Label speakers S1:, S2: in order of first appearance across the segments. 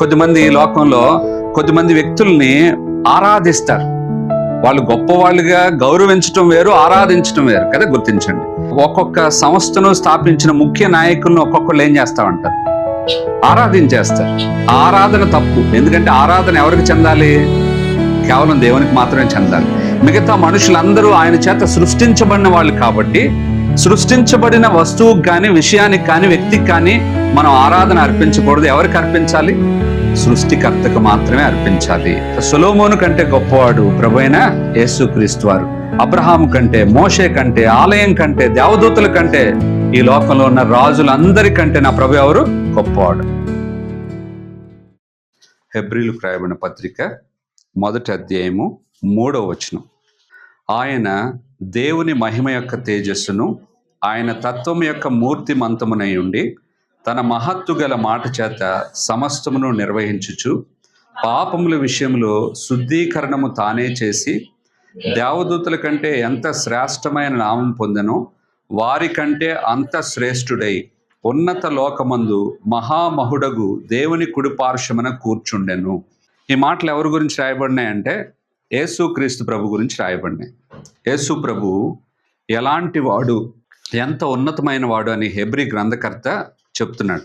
S1: కొద్దిమంది ఈ లోకంలో కొద్దిమంది వ్యక్తుల్ని ఆరాధిస్తారు. వాళ్ళు గొప్పవాళ్ళుగా గౌరవించటం వేరు ఆరాధించటం వేరు కదా గుర్తించండి. ఒక్కొక్క సంస్థను స్థాపించిన ముఖ్య నాయకులను ఒక్కొక్కళ్ళు ఏం చేస్తా ఉంటారు? ఆరాధించేస్తారు. ఆరాధన తప్పు. ఎందుకంటే ఆరాధన ఎవరికి చెందాలి? కేవలం దేవునికి మాత్రమే చెందాలి. మిగతా మనుషులందరూ ఆయన చేత సృష్టించబడిన వాళ్ళు కాబట్టి సృష్టించబడిన వస్తువుకి కానీ విషయానికి కానీ వ్యక్తికి కానీ మనం ఆరాధన అర్పించకూడదు. ఎవరికి అర్పించాలి? సృష్టికర్తకు మాత్రమే అర్పించాలి. సులోమోను కంటే గొప్పవాడు ప్రభు అయిన యేసుక్రీస్తు వారు. అబ్రహాం కంటే మోషే కంటే ఆలయం కంటే దేవదూతల కంటే ఈ లోకంలో ఉన్న రాజులందరికంటే నా ప్రభు ఎవరు? గొప్పవాడు. హెబ్రిల్ రాయబడిన పత్రిక మొదటి అధ్యాయము మూడవ వచనం. ఆయన దేవుని మహిమ యొక్క తేజస్సును ఆయన తత్వం యొక్క మూర్తిమంతమునై ఉండి తన మహత్తు గల మాట చేత సమస్తమును నిర్వహించుచు పాపముల విషయంలో శుద్ధీకరణము తానే చేసి దేవదూతల కంటే ఎంత శ్రేష్టమైన నామం పొందెనో వారి కంటే అంత శ్రేష్ఠుడై ఉన్నత లోకమందు మహామహుడగు దేవుని కుడిపార్శ్వమన కూర్చుండెను. ఈ మాటలు ఎవరి గురించి రాయబడినాయంటే యేసు క్రీస్తు ప్రభు గురించి రాయబడినాయి. యేసు ప్రభు ఎలాంటి వాడు ఎంత ఉన్నతమైన వాడు అని హెబ్రి గ్రంథకర్త చెప్తున్నాడు.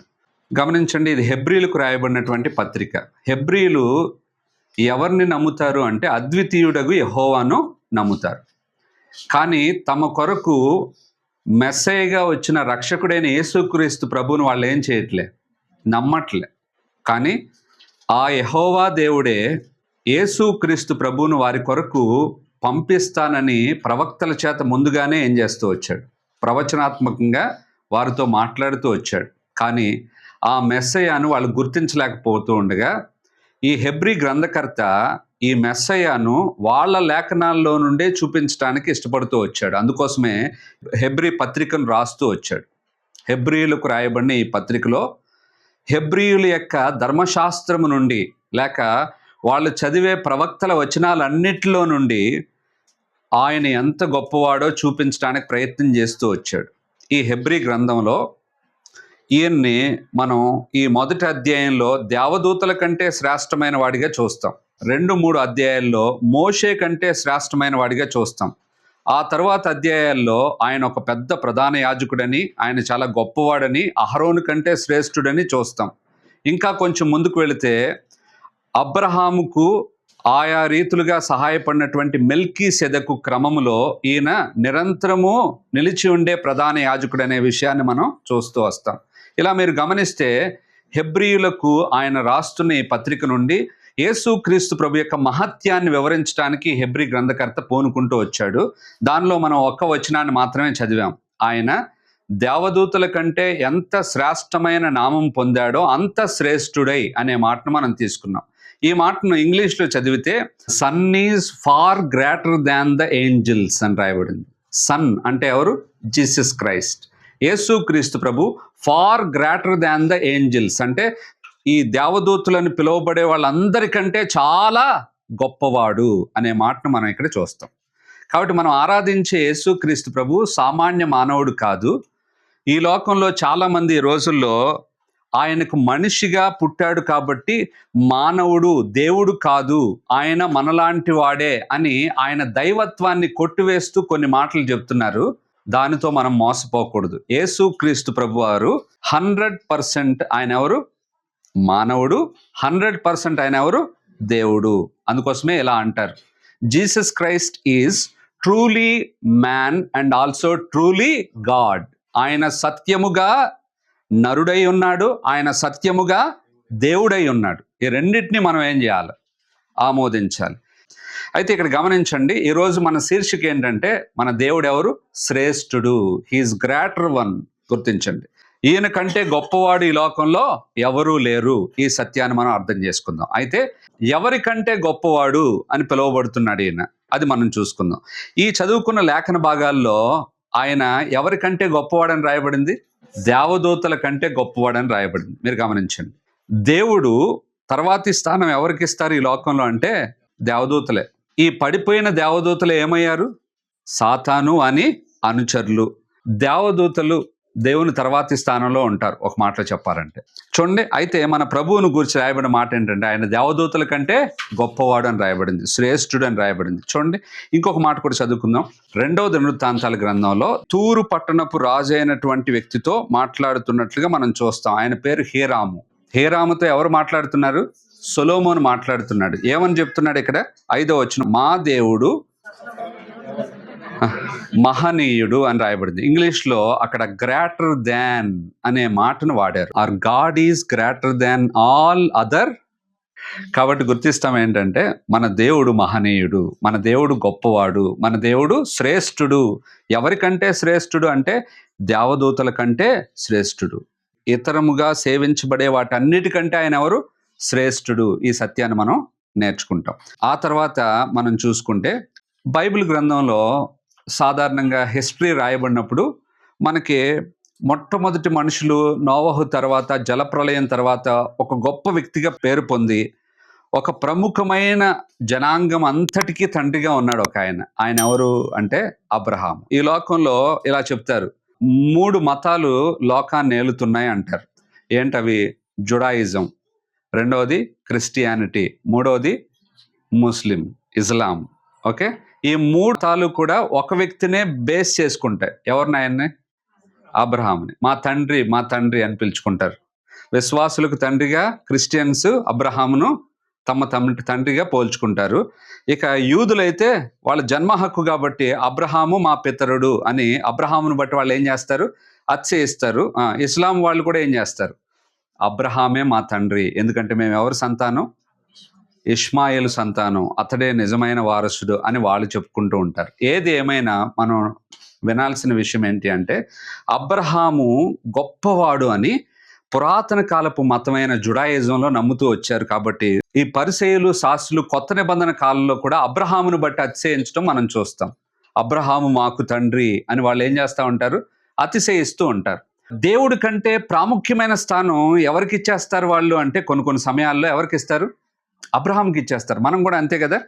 S1: గమనించండి ఇది హెబ్రిలకు రాయబడినటువంటి పత్రిక. హెబ్రిలు ఎవరిని నమ్ముతారు అంటే అద్వితీయుడగు యహోవాను నమ్ముతారు. కానీ తమ కొరకు మెస్సయ్యగా వచ్చిన రక్షకుడైన యేసుక్రీస్తు ప్రభువును వాళ్ళు ఏం చేయట్లే? నమ్మట్లే. కానీ ఆ యహోవా దేవుడే యేసుక్రీస్తు ప్రభువును వారి కొరకు పంపిస్తానని ప్రవక్తల చేత ముందుగానే ఏం చేస్తూ వచ్చాడు? ప్రవచనాత్మకంగా వారితో మాట్లాడుతూ వచ్చాడు. కానీ ఆ మెస్సయ్యను వాళ్ళు గుర్తించలేకపోతూ ఉండగా ఈ హెబ్రి గ్రంథకర్త ఈ మెస్సయ్యను వాళ్ళ లేఖనాల్లో నుండే చూపించడానికి ఇష్టపడుతూ వచ్చాడు. అందుకోసమే హెబ్రి పత్రికను రాస్తూ వచ్చాడు. హెబ్రియులకు రాయబడిన ఈ పత్రికలో హెబ్రియుల యొక్క ధర్మశాస్త్రము నుండి లేక వాళ్ళు చదివే ప్రవక్తల వచనాలన్నిటిలో నుండి ఆయన ఎంత గొప్పవాడో చూపించడానికి ప్రయత్నం చేస్తూ వచ్చాడు. ఈ హెబ్రి గ్రంథంలో ఈయన్ని మనం ఈ మొదటి అధ్యాయంలో దేవదూతల కంటే శ్రేష్టమైన వాడిగా చూస్తాం. రెండు మూడు అధ్యాయాల్లో మోషే కంటే శ్రేష్టమైన వాడిగా చూస్తాం. ఆ తర్వాత అధ్యాయాల్లో ఆయన ఒక పెద్ద ప్రధాన యాజకుడని ఆయన చాలా గొప్పవాడని అహరోను కంటే శ్రేష్ఠుడని చూస్తాం. ఇంకా కొంచెం ముందుకు వెళితే అబ్రహాముకు ఆయా రీతులుగా సహాయపడినటువంటి మెల్కీ సెదకు క్రమములో ఈయన నిరంతరము నిలిచి ఉండే ప్రధాన యాజకుడు అనే విషయాన్ని మనం చూస్తూ వస్తాం. ఇలా మీరు గమనిస్తే హెబ్రియులకు ఆయన రాస్తున్న ఈ పత్రిక నుండి యేసుక్రీస్తు ప్రభు యొక్క మహత్యాన్ని వివరించడానికి హెబ్రి గ్రంథకర్త పూనుకుంటూ వచ్చాడు. దానిలో మనం ఒక్క వచనాన్ని మాత్రమే చదివాం. ఆయన దేవదూతల కంటే ఎంత శ్రేష్టమైన నామం పొందాడో అంత శ్రేష్ఠుడై అనే మాటను మనం తీసుకున్నాం. ఈ మాటను ఇంగ్లీష్లో చదివితే son is far greater than the angels అని రాయబడింది. సన్ అంటే ఎవరు? Jesus Christ. యేసు క్రీస్తు ప్రభు far greater than the angels. అంటే ఈ దేవదూతులను పిలువబడే వాళ్ళందరికంటే చాలా గొప్పవాడు అనే మాటను మనం ఇక్కడ చూస్తాం. కాబట్టి మనం ఆరాధించే యేసు క్రీస్తు ప్రభు సామాన్య మానవుడు కాదు. ఈ లోకంలో చాలామంది ఈ రోజుల్లో ఆయనకు మనిషిగా పుట్టాడు కాబట్టి మానవుడు దేవుడు కాదు ఆయన మనలాంటి వాడే అని ఆయన దైవత్వాన్ని కొట్టివేస్తూ కొన్ని మాటలు చెప్తున్నారు. దానితో మనం మోసపోకూడదు. యేసు క్రీస్తు ప్రభు వారు హండ్రెడ్ పర్సెంట్ ఆయన ఎవరు? మానవుడు. హండ్రెడ్ పర్సెంట్ ఆయన ఎవరు? దేవుడు. అందుకోసమే ఇలా అంటారు. Jesus Christ is truly man and also truly God. ఆయన సత్యముగా నరుడై ఉన్నాడు. ఆయన సత్యముగా దేవుడై ఉన్నాడు. ఈ రెండింటిని మనం ఏం చేయాలి? ఆమోదించాలి. అయితే ఇక్కడ గమనించండి ఈరోజు మన శీర్షిక ఏంటంటే మన దేవుడు ఎవరు? శ్రేష్ఠుడు. హీఈస్ గ్రేటర్ వన్ గుర్తించండి. ఈయన కంటే గొప్పవాడు ఈ లోకంలో ఎవరూ లేరు. ఈ సత్యాన్ని మనం అర్థం చేసుకుందాం. అయితే ఎవరికంటే గొప్పవాడు అని పిలువబడుతున్నాడు ఈయన? అది మనం చూసుకుందాం. ఈ చదువుకున్న లేఖన భాగాల్లో ఆయన ఎవరికంటే గొప్పవాడని రాయబడింది? దేవదూతల కంటే గొప్పవాడని రాయబడింది. మీరు గమనించండి. దేవుడు తర్వాతి స్థానం ఎవరికి ఇస్తారు ఈ లోకంలో అంటే దేవదూతలే. ఈ పడిపోయిన దేవదూతలు ఏమయ్యారు? సాతాను అని అనుచరులు. దేవదూతలు దేవుని తర్వాతి స్థానంలో ఉంటారు. ఒక మాటలో చెప్పాలంటే. చూడండి అయితే మన ప్రభువును గురించి రాయబడిన మాట ఏంటంటే ఆయన దేవదూతల కంటే గొప్పవాడు అని రాయబడింది శ్రేష్ఠుడు అని రాయబడింది. చూడండి ఇంకొక మాట కూడా చదువుకుందాం. రెండవ దినవృత్తాంతాల గ్రంథంలో తూరు పట్టణపు రాజు అయినటువంటి వ్యక్తితో మాట్లాడుతున్నట్లుగా మనం చూస్తాం. ఆయన పేరు హేరాము. హేరాముతో ఎవరు మాట్లాడుతున్నారు? సొలోమోను మాట్లాడుతున్నాడు. ఏమని చెప్తున్నాడు ఇక్కడ? ఐదో వచ్చిన మా దేవుడు మహనీయుడు అని రాయబడింది. ఇంగ్లీష్లో అక్కడ గ్రేటర్ దాన్ అనే మాటను వాడారు. Our God is greater than all other కాబట్టి గుర్తిస్తాం ఏంటంటే మన దేవుడు మహనీయుడు మన దేవుడు గొప్పవాడు మన దేవుడు శ్రేష్ఠుడు. ఎవరికంటే శ్రేష్ఠుడు అంటే దేవదూతల కంటే శ్రేష్ఠుడు. ఇతరముగా సేవించబడే వాటన్నిటికంటే ఆయన ఎవరు? శ్రేష్ఠుడు ఈ సత్యాన్ని మనం నేర్చుకుంటాం. ఆ తర్వాత మనం చూసుకుంటే బైబిల్ గ్రంథంలో సాధారణంగా హిస్టరీ రాయబడినప్పుడు మనకి మొట్టమొదటి మనుషులు నోవహు తర్వాత జలప్రలయం తర్వాత ఒక గొప్ప వ్యక్తిగా పేరు పొంది ఒక ప్రముఖమైన జనాంగం అంతటికీ తండ్రిగా ఉన్నాడు ఒక ఆయన. ఆయన ఎవరు అంటే అబ్రహాం ఈ లోకంలో ఇలా చెప్తారు మూడు మతాలు లోకాన్ని ఏలుతున్నాయి అంటారు. ఏంటవి? జుడాయిజం. రెండవది క్రిస్టియానిటీ మూడవది ముస్లిం ఇస్లాం. ఓకే? ఈ మూడు తాలు కూడా ఒక వ్యక్తినే బేస్ చేసుకుంటాయి ఎవరిని ఆయన్ని అబ్రహాంని మా తండ్రి మా తండ్రి అని పిలుచుకుంటారు. విశ్వాసులకు తండ్రిగా క్రిస్టియన్స్ అబ్రహామును తమ తమ తండ్రిగా పోల్చుకుంటారు. ఇక యూదులైతే వాళ్ళ జన్మ హక్కు కాబట్టి అబ్రహాము మా పితరుడు అని అబ్రహామును బట్టి వాళ్ళు ఏం చేస్తారు? అత్యయిస్తారు ఇస్లాం వాళ్ళు కూడా ఏం చేస్తారు? అబ్రహామే మా తండ్రి. ఎందుకంటే మేము ఎవరి సంతానం? ఇష్మాయిల్ సంతానం. అతడే నిజమైన వారసుడు అని వాళ్ళు చెప్పుకుంటూ ఉంటారు. ఏది ఏమైనా మనం వినాల్సిన విషయం ఏంటి అంటే అబ్రహాము గొప్పవాడు అని పురాతన కాలపు మతమైన జుడాయిజంలో నమ్ముతూ వచ్చారు కాబట్టి ఈ పరిచయులు శాస్త్రులు కొత్త నిబంధన కాలంలో కూడా అబ్రహామును బట్టి అతిశయించడం మనం చూస్తాం. అబ్రహాము మాకు తండ్రి అని వాళ్ళు ఏం చేస్తూ ఉంటారు? అతిశయిస్తూ ఉంటారు. దేవుడి కంటే ప్రాముఖ్యమైన స్థానం ఎవరికి ఇచ్చేస్తారు వాళ్ళు అంటే కొన్ని కొన్ని సమయాల్లో ఎవరికి ఇస్తారు? అబ్రహాంకి ఇచ్చేస్తారు. మనం కూడా అంతే కదా?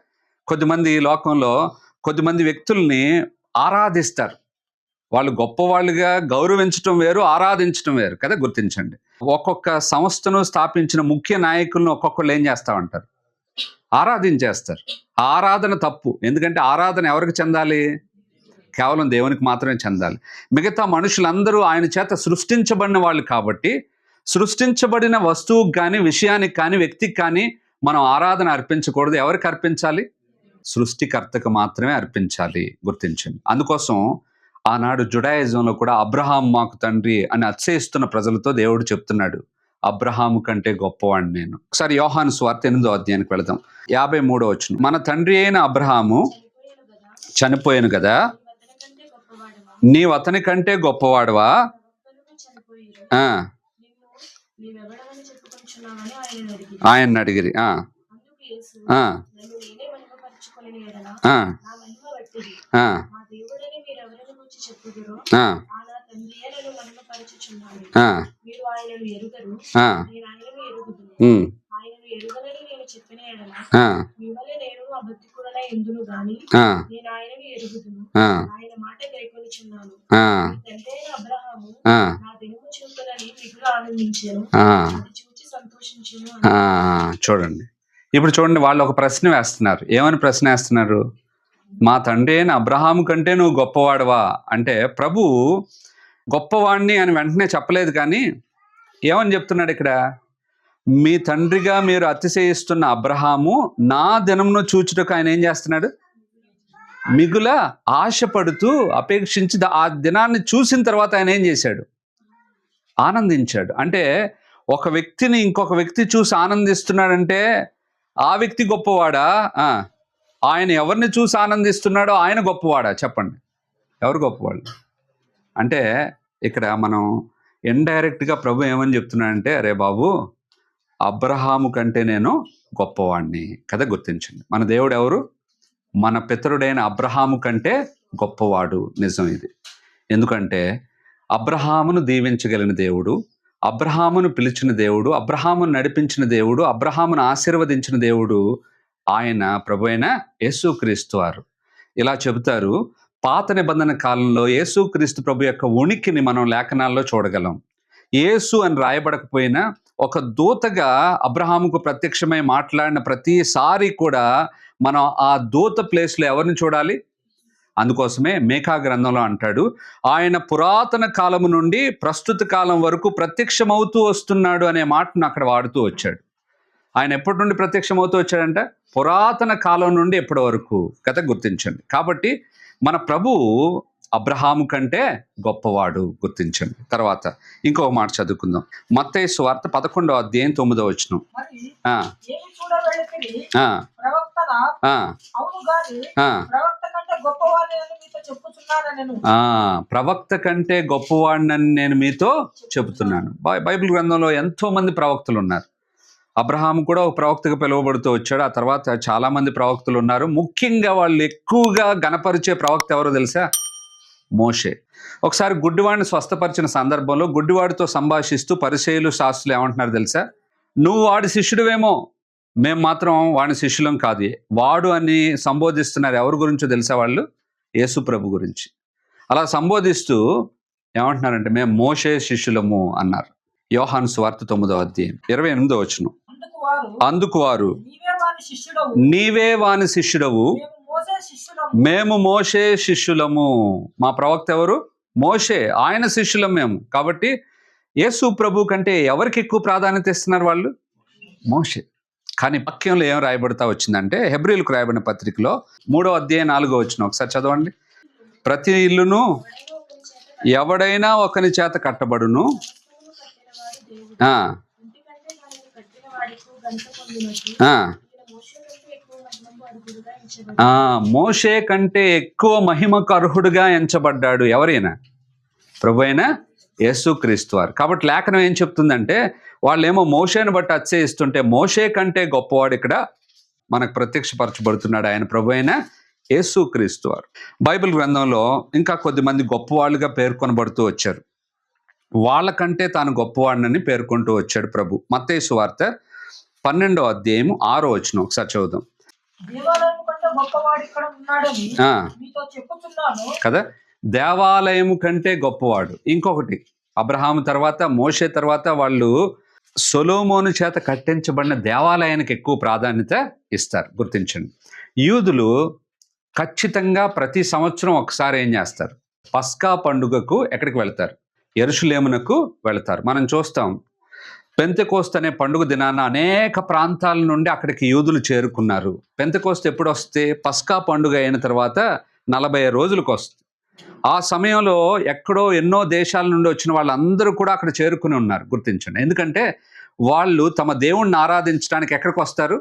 S1: కొద్దిమంది లోకంలో కొద్దిమంది వ్యక్తుల్ని ఆరాధిస్తారు. వాళ్ళు గొప్పవాళ్ళుగా గౌరవించడం వేరు ఆరాధించడం వేరు కదా? గుర్తించండి. ఒక్కొక్క సంస్థను స్థాపించిన ముఖ్య నాయకులను ఒక్కొక్కళ్ళు ఏం చేస్తా ఉంటారు? ఆరాధించేస్తారు. ఆరాధన తప్పు. ఎందుకంటే ఆరాధన ఎవరికి చెందాలి? కేవలం దేవునికి మాత్రమే చెందాలి. మిగతా మనుషులందరూ ఆయన చేత సృష్టించబడిన వాళ్ళు కాబట్టి సృష్టించబడిన వస్తువుకి కానీ విషయానికి కానీ వ్యక్తికి కానీ మనం ఆరాధన అర్పించకూడదు. ఎవరికి అర్పించాలి? సృష్టికర్తకు మాత్రమే అర్పించాలి. గుర్తించండి. అందుకోసం ఆనాడు జుడాయిజంలో కూడా అబ్రహాం మాకు తండ్రి అని అత్యయిస్తున్న ప్రజలతో దేవుడు చెప్తున్నాడు. అబ్రహాము కంటే గొప్పవాడిని నేను. ఒకసారి యోహాను స్వార్థ ఎనిమిదో అధ్యాయానికి వెళదాం. యాభై మూడో వచ్చిన మన తండ్రి అయిన అబ్రహాము
S2: చనిపోయాను కదా
S1: చనిపోయాను కదా?
S2: నీవు అతని కంటే గొప్పవాడవా ఆయన అడిగి
S1: ఆయన అడిగిరి
S2: చెప్పిన
S1: చూడండి. ఇప్పుడు చూడండి వాళ్ళు ఒక ప్రశ్న వేస్తున్నారు. ఏమని ప్రశ్న వేస్తున్నారు? మా తండ్రి అయిన అబ్రహాము కంటే నువ్వు గొప్పవాడవా? అంటే ప్రభు గొప్పవాడిని అని వెంటనే చెప్పలేదు కానీ ఏమని చెప్తున్నాడు ఇక్కడ? మీ తండ్రిగా మీరు అతిశయిస్తున్న అబ్రహాము నా దినమును చూచుటకు ఆయన ఏం చేస్తున్నాడు? మిగుల ఆశపడుతూ అపేక్షించి ఆ దినాన్ని చూసిన తర్వాత ఆయన ఏం చేశాడు? ఆనందించాడు. అంటే ఒక వ్యక్తిని ఇంకొక వ్యక్తి చూసి ఆనందిస్తున్నాడంటే ఆ వ్యక్తి గొప్పవాడా? ఆయన ఎవరిని చూసి ఆనందిస్తున్నాడో ఆయన గొప్పవాడా? చెప్పండి. ఎవరు గొప్పవాళ్ళు? అంటే ఇక్కడ మనం ఇండైరెక్ట్గా ప్రభు ఏమని చెప్తున్నాడంటే అరే బాబు అబ్రహాము కంటే నేను గొప్పవాడిని కదా గుర్తించండి. మన దేవుడు ఎవరు? మన పితరుడైన అబ్రహాము కంటే గొప్పవాడు. నిజం ఇది. ఎందుకంటే అబ్రహామును దీవించగలిగిన దేవుడు అబ్రహామును పిలిచిన దేవుడు అబ్రహామును నడిపించిన దేవుడు అబ్రహామును ఆశీర్వదించిన దేవుడు ఆయన ప్రభు అయిన యేసుక్రీస్తు వారు. ఇలా చెబుతారు పాత నిబంధన కాలంలో యేసుక్రీస్తు ప్రభు యొక్క ఉనికిని మనం లేఖనాల్లో చూడగలం. యేసు అని రాయబడకపోయినా ఒక దూతగా అబ్రహాముకు ప్రత్యక్షమై మాట్లాడిన ప్రతిసారి కూడా మనం ఆ దూత ప్లేస్లో ఎవరిని చూడాలి? అందుకోసమే మేకా గ్రంథంలో అంటాడు ఆయన పురాతన కాలము నుండి ప్రస్తుత కాలం వరకు ప్రత్యక్షమవుతూ వస్తున్నాడు అనే మాటను అక్కడ వాడుతూ వచ్చాడు. ఆయన ఎప్పటి నుండి ప్రత్యక్షమవుతూ వచ్చాడంటే? పురాతన కాలం నుండి ఎప్పటి వరకు? కథ గుర్తించండి. కాబట్టి మన ప్రభువు అబ్రహాము కంటే గొప్పవాడు గుర్తించండి. తర్వాత ఇంకొక మాట చదువుకుందాం. మత్తయి సువార్త పదకొండవ అధ్యాయం తొమ్మిదో వచ్చును
S3: ప్రవక్త కంటే
S1: గొప్పవాడినని నేను మీతో చెబుతున్నాను బై- బైబిల్ గ్రంథంలో ఎంతో మంది ప్రవక్తలు ఉన్నారు అబ్రహాం కూడా ఒక ప్రవక్తగా పిలువబడుతూ వచ్చాడు. ఆ తర్వాత చాలా మంది ప్రవక్తలు ఉన్నారు ముఖ్యంగా వాళ్ళు ఎక్కువగా గణపరిచే ప్రవక్త ఎవరో తెలుసా? మోషే. ఒకసారి గుడ్డివాడిని స్వస్థపరిచిన సందర్భంలో గుడ్డివాడితో సంభాషిస్తూ పరిచయులు శాస్త్రులు ఏమంటున్నారు తెలుసా? నువ్వు వాడి శిష్యుడివేమో మేము మాత్రం వాడి శిష్యులం కాదు. వాడు అని సంబోధిస్తున్నారు ఎవరి గురించో తెలుసా వాళ్ళు? యేసు ప్రభు గురించి. అలా సంబోధిస్తూ ఏమంటున్నారంటే మేము మోషే శిష్యులము అన్నారు. యోహాను స్వార్థ తొమ్మిదో అధ్యాయం ఇరవై ఎనిమిదో వచ్చును
S3: అందుకు వారు నీవే వాని శిష్యుడవు. మేము మోసే
S1: శిష్యులము. మా ప్రవక్త ఎవరు? మోషే ఆయన శిష్యులం మేము. కాబట్టి యేసు ప్రభు కంటే ఎవరికి ఎక్కువ ప్రాధాన్యత ఇస్తున్నారు వాళ్ళు? మోషే. కానీ వాక్యంలో ఏం రాయబడతా వచ్చిందంటే హెబ్రిల్కు రాయబడిన పత్రికలో మూడో అధ్యాయం నాలుగో వచ్చిన ఒకసారి చదవండి. ప్రతి ఇల్లును
S2: ఎవడైనా ఒకరి చేత
S1: ఒకని చేత కట్టబడును
S2: మోషే కంటే ఎక్కువ మహిమకు అర్హుడుగా
S1: ఎంచబడ్డాడు ఎవరైనా? ప్రభు అయిన యేసుక్రీస్తు వారు. కాబట్టి లేఖనం ఏం చెప్తుందంటే వాళ్ళేమో మోషేని బట్టి అత్యయిస్తుంటే మోషే కంటే గొప్పవాడు ఇక్కడ మనకు ప్రత్యక్షపరచబడుతున్నాడు ఆయన ప్రభు అయిన యేసుక్రీస్తు వారు. బైబిల్ గ్రంథంలో ఇంకా కొద్దిమంది గొప్పవాళ్ళుగా పేర్కొనబడుతూ వచ్చారు. వాళ్ళకంటే తాను గొప్పవాడినని పేర్కొంటూ వచ్చాడు ప్రభు. మత్తయి వార్త పన్నెండో అధ్యాయం ఆరో వచ్చిన ఒకసారి చదువుదాం.
S3: దేవాలయం
S1: కదా? దేవాలయము కంటే గొప్పవాడు. ఇంకొకటి అబ్రహాము తర్వాత మోషే తర్వాత వాళ్ళు సొలోమోను చేత కట్టించబడిన దేవాలయానికి ఎక్కువ ప్రాధాన్యత ఇస్తారు. గుర్తించండి. యూదులు ఖచ్చితంగా ప్రతి సంవత్సరం ఒకసారి ఏం చేస్తారు? పస్కా పండుగకు ఎక్కడికి వెళ్తారు? ఎరుషులేమునకు వెళ్తారు. మనం చూస్తాం పెంతకోస్త అనే పండుగ దినాన అనేక ప్రాంతాల నుండి అక్కడికి యూదులు చేరుకున్నారు. పెంతెకోస్త్ ఎప్పుడు వస్తే? పస్కా పండుగ అయిన తర్వాత నలభై రోజులకు వస్తుంది. ఆ సమయంలో ఎక్కడో ఎన్నో దేశాల నుండి వచ్చిన వాళ్ళందరూ కూడా అక్కడ చేరుకుని ఉన్నారు గుర్తించండి. ఎందుకంటే వాళ్ళు తమ దేవుణ్ణి ఆరాధించడానికి ఎక్కడికి వస్తారు?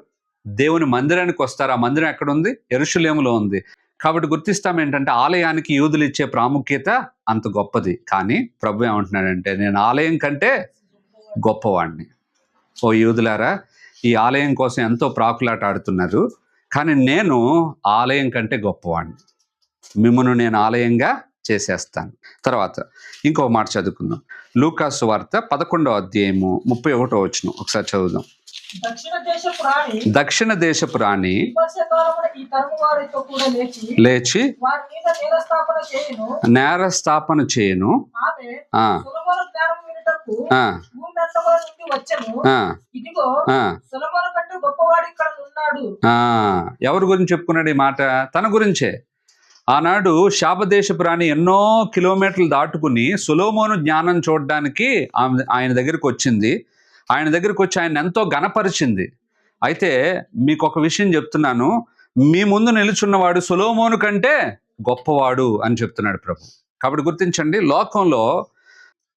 S1: దేవుని మందిరానికి వస్తారు. ఆ మందిరం ఎక్కడ ఉంది ఎరుషులేములో ఉంది. కాబట్టి గుర్తిస్తాం ఏంటంటే ఆలయానికి యూదులు ఇచ్చే ప్రాముఖ్యత అంత గొప్పది. కానీ ప్రభు ఏమంటున్నాడంటే నేను ఆలయం కంటే గొప్పవాడిని ఓ యూదులారా ఈ ఆలయం కోసం ఎంతో ప్రాకులాట ఆడుతున్నారు. కానీ నేను ఆలయం కంటే గొప్పవాడిని మిమ్మల్ని నేను ఆలయంగా చేసేస్తాను. తర్వాత ఇంకో మాట చదువుకుందాం. లూకాసు వార్త పదకొండవ అధ్యాయము ముప్పై ఒకటో వచ్చిన ఒకసారి చదువుదాం.
S3: దక్షిణ దేశ ప్రాణి
S1: దేశపు రాణి
S3: లేచి నేరస్థాపన చేయను.
S1: ఎవరి గురించి చెప్పుకున్నాడు ఈ మాట? తన గురించే. ఆనాడు శాపదేశపు రాణి ఎన్నో కిలోమీటర్లు దాటుకుని సులోమోను జ్ఞానం చూడడానికి ఆమె ఆయన దగ్గరికి వచ్చింది. ఆయన దగ్గరికి వచ్చి ఆయన ఎంతో గనపరిచింది అయితే మీకు ఒక విషయం చెప్తున్నాను. మీ ముందు నిలుచున్నవాడు సులోమోను కంటే గొప్పవాడు అని చెప్తున్నాడు ప్రభు. కాబట్టి గుర్తించండి లోకంలో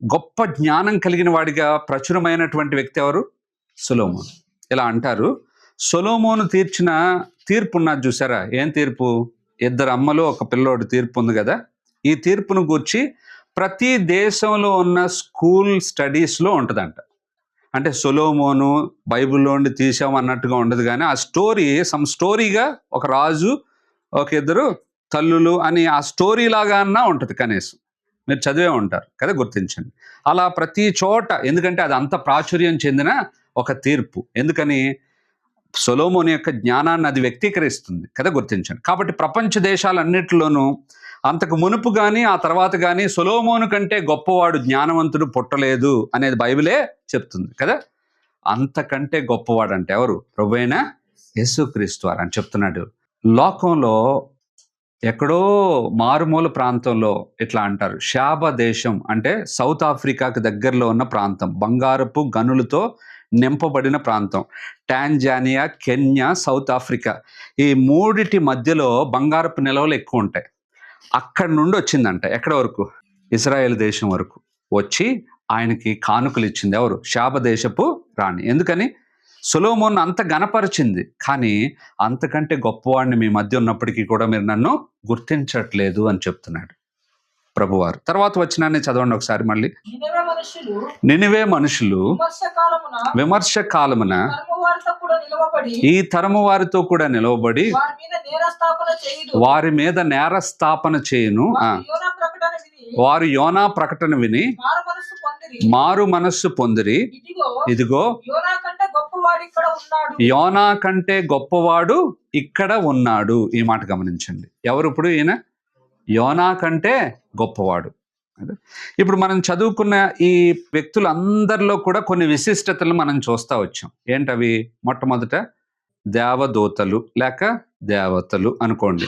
S1: గొప్ప జ్ఞానం కలిగిన వాడిగా ప్రచురమైనటువంటి వ్యక్తి ఎవరు? సులోమోను. ఇలా అంటారు. సొలోమోను తీర్చిన తీర్పు ఉన్నది చూసారా? ఏం తీర్పు? ఇద్దరు అమ్మలు ఒక పిల్లోడు తీర్పు ఉంది కదా? ఈ తీర్పును గూర్చి ప్రతి దేశంలో ఉన్న స్కూల్ స్టడీస్లో ఉంటుందంట. అంటే సొలోమోను బైబిల్లో ఉండి తీసాం అన్నట్టుగా ఉండదు కానీ ఆ స్టోరీ సమ్ స్టోరీగా ఒక రాజు ఒక ఇద్దరు తల్లులు అని ఆ స్టోరీ లాగా అన్నా ఉంటుంది కనీసం. మీరు చదివే ఉంటారు కదా గుర్తించండి. అలా ప్రతి చోట ఎందుకంటే అది అంత ప్రాచుర్యం చెందిన ఒక తీర్పు. ఎందుకని? సొలోమోని యొక్క జ్ఞానాన్ని అది వ్యక్తీకరిస్తుంది కదా గుర్తించండి. కాబట్టి ప్రపంచ దేశాలన్నిటిలోనూ అంతకు మునుపు కానీ ఆ తర్వాత కానీ సొలోమోను కంటే గొప్పవాడు జ్ఞానవంతుడు పుట్టలేదు అనేది బైబిలే చెప్తుంది కదా. అంతకంటే గొప్పవాడు అంటే ఎవరు? ప్రభు అయిన యేసుక్రీస్తు వారు అని చెప్తున్నాడు. లోకంలో ఎక్కడో మారుమూల ప్రాంతంలో ఇట్లా అంటారు. శాబ దేశం అంటే సౌత్ ఆఫ్రికాకు దగ్గరలో ఉన్న ప్రాంతం. బంగారపు గనులతో నింపబడిన ప్రాంతం. టాంజానియా కెన్యా సౌత్ ఆఫ్రికా ఈ మూడిటి మధ్యలో బంగారపు నిల్వలు ఎక్కువ ఉంటాయి. అక్కడి నుండి వచ్చిందంట. ఎక్కడ వరకు? ఇజ్రాయెల్ దేశం వరకు. వచ్చి ఆయనకి కానుకలు ఇచ్చింది ఎవరు? శాప దేశపు రాణి. ఎందుకని? సులోమోన్ అంత గనపరిచింది కానీ అంతకంటే గొప్పవాడిని మీ మధ్య ఉన్నప్పటికీ కూడా మీరు నన్ను గుర్తించట్లేదు అని చెప్తున్నాడు. ప్రభువారు. తర్వాత వచ్చినాన్ని చదవండి ఒకసారి మళ్ళీ.
S3: నినవే మనుషులు విమర్శ కాలమున
S1: ఈ తరము వారితో కూడా నిలవబడి
S3: వారి మీద
S1: మీద నేరస్థాపన చేయును. ఆ,
S3: వారు యోనా ప్రకటన విని మారు మనస్సు పొందిరి. ఇదిగో
S1: ఇదిగో
S3: యోనా కంటే గొప్పవాడు ఇక్కడ ఉన్నాడు.
S1: యోనా కంటే గొప్పవాడు ఇక్కడ ఉన్నాడు. ఈ మాట గమనించండి. ఎవరు ఇప్పుడు ఈయన? యోనా కంటే గొప్పవాడు. ఇప్పుడు మనం చదువుకున్న ఈ వ్యక్తులందరిలో కూడా కొన్ని విశిష్టతలు మనం చూస్తా వచ్చాం. ఏంటవి? మొట్టమొదట దేవదూతలు లేక దేవతలు అనుకోండి.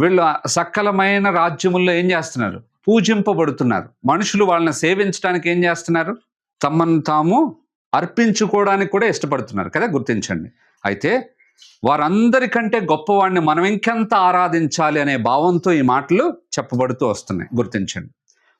S1: వీళ్ళు సకలమైన రాజ్యముల్లో ఏం చేస్తున్నారు? పూజింపబడుతున్నారు. మనుషులు వాళ్ళని సేవించడానికి ఏం చేస్తున్నారు? తమను తాము అర్పించుకోవడానికి కూడా ఇష్టపడుతున్నారు కదా గుర్తించండి. అయితే వారందరికంటే గొప్పవాడిని మనం ఇంకెంత ఆరాధించాలి అనే భావంతో ఈ మాటలు చెప్పబడుతూ వస్తున్నాయి. గుర్తించండి.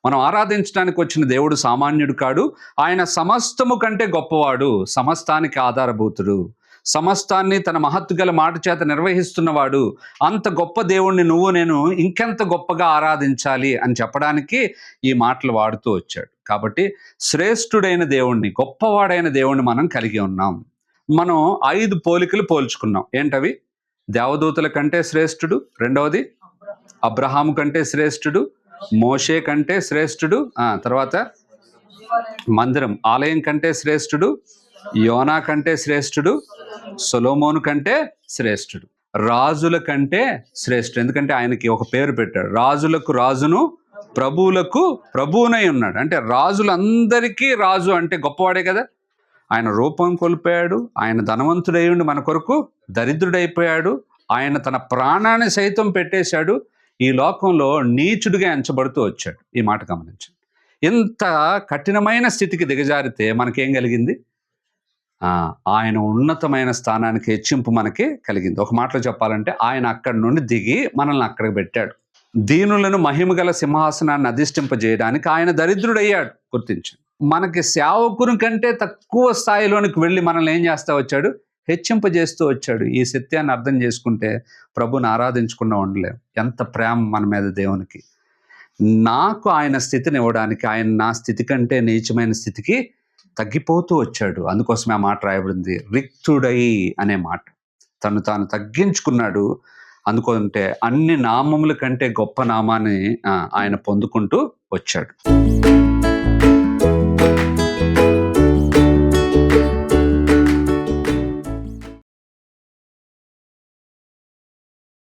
S1: మనం ఆరాధించడానికి వచ్చిన దేవుడు సామాన్యుడు కాడు. ఆయన సమస్తము కంటే గొప్పవాడు సమస్తానికి ఆధారభూతుడు. సమస్తాన్ని తన మహత్తు గల మాట చేత నిర్వహిస్తున్నవాడు. అంత గొప్ప దేవుణ్ణి నువ్వు నేను ఇంకెంత గొప్పగా ఆరాధించాలి అని చెప్పడానికి ఈ మాటలు వాడుతూ వచ్చాడు. కాబట్టి శ్రేష్ఠుడైన దేవుణ్ణి గొప్పవాడైన దేవుణ్ణి మనం కలిగి ఉన్నాం. మనం ఐదు పోలికలు పోల్చుకున్నాం. ఏంటవి? దేవదూతల కంటే శ్రేష్ఠుడు రెండవది అబ్రహాము కంటే శ్రేష్ఠుడు మోషే కంటే శ్రేష్ఠుడు ఆ తర్వాత మందిరం ఆలయం కంటే శ్రేష్ఠుడు యోనా కంటే శ్రేష్ఠుడు సొలోమోను కంటే శ్రేష్ఠుడు. రాజుల కంటే శ్రేష్ఠుడు. ఎందుకంటే ఆయనకి ఒక పేరు పెట్టాడు. రాజులకు రాజును ప్రభువులకు ప్రభువునై ఉన్నాడు. అంటే రాజులందరికీ రాజు అంటే గొప్పవాడే కదా? ఆయన రూపం కోల్పోయాడు. ఆయన ధనవంతుడై ఉండి మన కొరకు దరిద్రుడైపోయాడు. ఆయన తన ప్రాణాన్ని సైతం పెట్టేశాడు. ఈ లోకంలో నీచుడిగా ఎంచబడుతూ వచ్చాడు. ఈ మాట గమనించండి. ఇంత కఠినమైన స్థితికి దిగజారితే మనకేం కలిగింది? ఆయన ఉన్నతమైన స్థానానికి హెచ్చింపు మనకి కలిగింది. ఒక మాటలో చెప్పాలంటే ఆయన అక్కడి నుండి దిగి మనల్ని అక్కడికి పెట్టాడు. దీనులను మహిమగల సింహాసనాన్ని అధిష్టింపజేయడానికి ఆయన దరిద్రుడయ్యాడు. గుర్తించండి. మనకి సేవకుని కంటే తక్కువ స్థాయిలోనికి వెళ్ళి మనల్ని ఏం చేస్తా వచ్చాడు? హెచ్చింపజేస్తూ వచ్చాడు. ఈ సత్యాన్ని అర్థం చేసుకుంటే ప్రభుని ఆరాధించకుండా ఉండలేం. ఎంత ప్రేమ మన మీద దేవునికి. నాకు ఆయన స్థితిని ఇవ్వడానికి ఆయన నా స్థితి కంటే నీచమైన స్థితికి తగ్గిపోతూ వచ్చాడు. అందుకోసమే ఆ మాట రాయబడింది. రిక్తుడై అనే మాట. తను తాను తగ్గించుకున్నాడు. అందుకుంటే అన్ని నామముల కంటే గొప్ప నామాన్ని ఆయన పొందుకుంటూ వచ్చాడు.